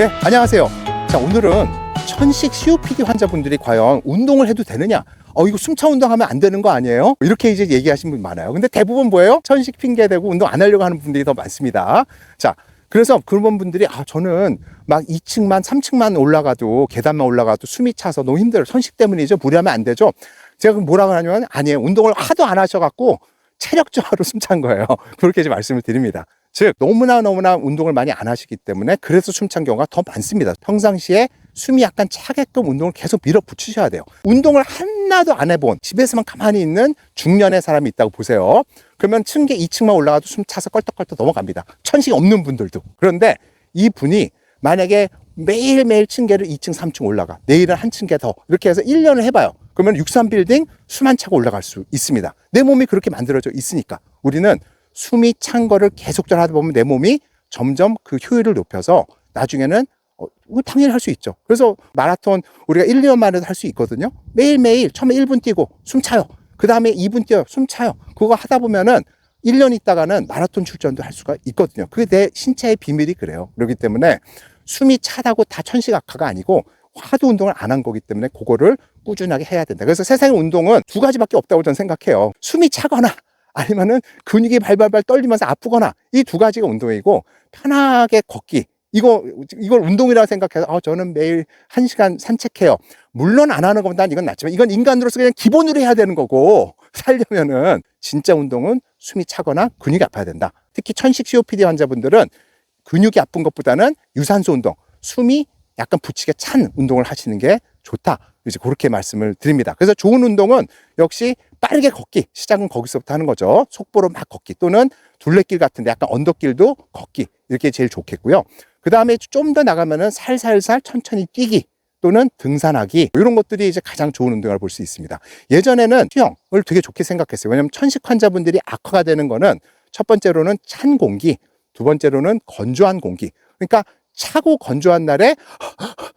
네, 안녕하세요. 자, 오늘은 천식 COPD 환자분들이 과연 운동을 해도 되느냐? 어, 이거 숨차 운동하면 안 되는 거 아니에요? 이렇게 이제 얘기하시는 분 많아요. 근데 대부분 뭐예요? 천식 핑계 대고 운동 안 하려고 하는 분들이 더 많습니다. 자, 그래서 그런 분들이 아, 저는 막 2층만, 3층만 올라가도 계단만 올라가도 숨이 차서 너무 힘들어요. 천식 때문이죠. 무리하면 안 되죠. 제가 그럼 뭐라고 하냐면 아니에요. 운동을 하도 안 하셔갖고 체력 저하로 숨찬 거예요. 그렇게 이제 말씀을 드립니다. 즉 너무나 너무나 운동을 많이 안 하시기 때문에 그래서 숨찬 경우가 더 많습니다. 평상시에 숨이 약간 차게끔 운동을 계속 밀어붙이셔야 돼요. 운동을 하나도 안 해본 집에서만 가만히 있는 중년의 사람이 있다고 보세요. 그러면 층계 2층만 올라가도 숨 차서 껄떡껄떡 넘어갑니다. 천식 없는 분들도. 그런데 이 분이 만약에 매일매일 층계를 2층, 3층 올라가. 내일은 한 층계 더. 이렇게 해서 1년을 해봐요. 그러면 63빌딩 숨안 차고 올라갈 수 있습니다. 내 몸이 그렇게 만들어져 있으니까. 우리는 숨이 찬 거를 계속적으로 하다 보면 내 몸이 점점 그 효율을 높여서 나중에는 어, 이거 당연히 할 수 있죠. 그래서 마라톤 우리가 1, 2년 만에도 할 수 있거든요. 매일매일 처음에 1분 뛰고 숨 차요. 그 다음에 2분 뛰어요. 숨 차요. 그거 하다 보면은 1년 있다가는 마라톤 출전도 할 수가 있거든요. 그게 내 신체의 비밀이 그래요. 그렇기 때문에 숨이 차다고 다 천시각화가 아니고 하도 운동을 안 한 거기 때문에 그거를 꾸준하게 해야 된다. 그래서 세상의 운동은 두 가지밖에 없다고 저는 생각해요. 숨이 차거나 아니면은 근육이 발발발 떨리면서 아프거나 이 두 가지가 운동이고 편하게 걷기 이거 이걸 운동이라고 생각해서 아 저는 매일 한 시간 산책해요. 물론 안 하는 것보다는 이건 낫지만 이건 인간으로서 그냥 기본으로 해야 되는 거고 살려면은 진짜 운동은 숨이 차거나 근육이 아파야 된다. 특히 천식 COPD 환자분들은 근육이 아픈 것보다는 유산소 운동, 숨이 약간 붙이게 찬 운동을 하시는 게 좋다. 이제 그렇게 말씀을 드립니다. 그래서 좋은 운동은 역시 빠르게 걷기. 시작은 거기서부터 하는 거죠. 속보로 막 걷기 또는 둘레길 같은데 약간 언덕길도 걷기. 이렇게 제일 좋겠고요. 그 다음에 좀 더 나가면은 살살살 천천히 뛰기 또는 등산하기 이런 것들이 이제 가장 좋은 운동을 볼 수 있습니다. 예전에는 수영을 되게 좋게 생각했어요. 왜냐하면 천식 환자분들이 악화가 되는 거는 첫 번째로는 찬 공기, 두 번째로는 건조한 공기. 그러니까 차고 건조한 날에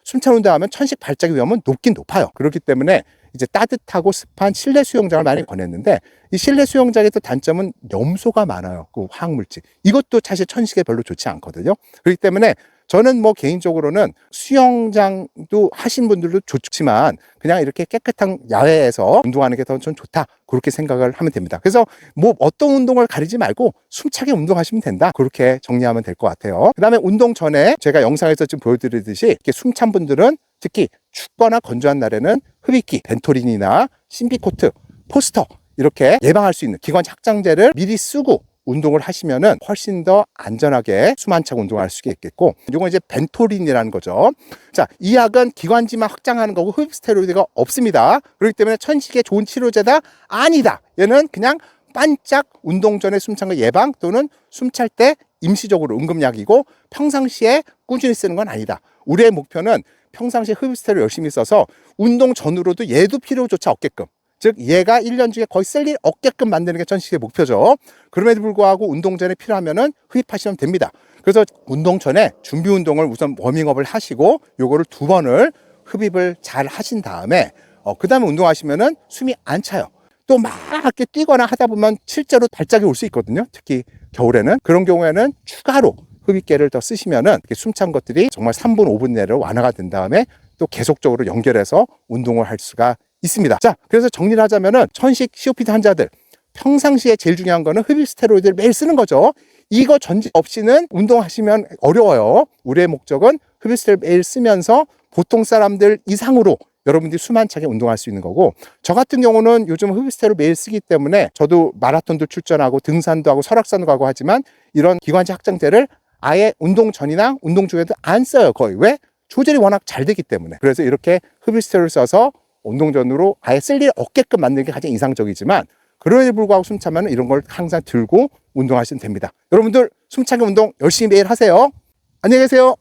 숨찬 운동하면 천식 발작의 위험은 높긴 높아요. 그렇기 때문에 이제 따뜻하고 습한 실내 수영장을 많이 권했는데 이 실내 수영장의 또 단점은 염소가 많아요. 그 화학물질. 이것도 사실 천식에 별로 좋지 않거든요. 그렇기 때문에 저는 뭐 개인적으로는 수영장도 하신 분들도 좋지만 그냥 이렇게 깨끗한 야외에서 운동하는 게더전 좋다. 그렇게 생각을 하면 됩니다. 그래서 뭐 어떤 운동을 가리지 말고 숨차게 운동하시면 된다. 그렇게 정리하면 될 것 같아요. 그 다음에 운동 전에 제가 영상에서 지금 보여드리듯이 이렇게 숨찬 분들은 특히 춥거나 건조한 날에는 흡입기, 벤토린이나 심비코트, 포스터 이렇게 예방할 수 있는 기관 착장제를 미리 쓰고 운동을 하시면은 훨씬 더 안전하게 차고 운동할 수 있겠고 이건 이제 벤토린이라는 거죠. 자, 이 약은 기관지만 확장하는 거고 흡입 스테로이드가 없습니다. 그렇기 때문에 천식의 좋은 치료제다 아니다. 얘는 그냥 반짝 운동 전에 숨찬 거 예방 또는 숨찰 때 임시적으로 응급약이고 평상시에 꾸준히 쓰는 건 아니다. 우리의 목표는 평상시에 흡입 스테로이드 열심히 써서 운동 전후로도 얘도 필요조차 없게끔 즉 얘가 1년 중에 거의 쓸 일 없게끔 만드는 게 천식의 목표죠. 그럼에도 불구하고 운동 전에 필요하면은 흡입하시면 됩니다. 그래서 운동 전에 준비 운동을 우선 워밍업을 하시고 요거를 두 번을 흡입을 잘 하신 다음에 어, 그 다음에 운동하시면은 숨이 안 차요. 또 막 이렇게 뛰거나 하다 보면 실제로 발작이 올 수 있거든요. 특히 겨울에는 그런 경우에는 추가로 흡입계를 더 쓰시면은 숨찬 것들이 정말 3분, 5분 내로 완화가 된 다음에 또 계속적으로 연결해서 운동을 할 수가 있습니다. 자, 그래서 정리를 하자면은 천식 COPD 환자들 평상시에 제일 중요한 거는 흡입 스테로이드를 매일 쓰는 거죠. 이거 전제 없이는 운동하시면 어려워요. 우리의 목적은 흡입 스테로이드 매일 쓰면서 보통 사람들 이상으로 여러분들이 숨안 차게 운동할 수 있는 거고 저 같은 경우는 요즘 흡입 스테로이드 매일 쓰기 때문에 저도 마라톤도 출전하고 등산도 하고 설악산도 가고 하지만 이런 기관지 확장제를 아예 운동 전이나 운동 중에도 안 써요 거의 왜? 조절이 워낙 잘 되기 때문에 그래서 이렇게 흡입 스테로이드 써서 운동 전으로 아예 쓸 일 없게끔 만드는 게 가장 이상적이지만 그럼에도 불구하고 숨차면 이런 걸 항상 들고 운동하시면 됩니다. 여러분들 숨차기 운동 열심히 매일 하세요. 안녕히 계세요.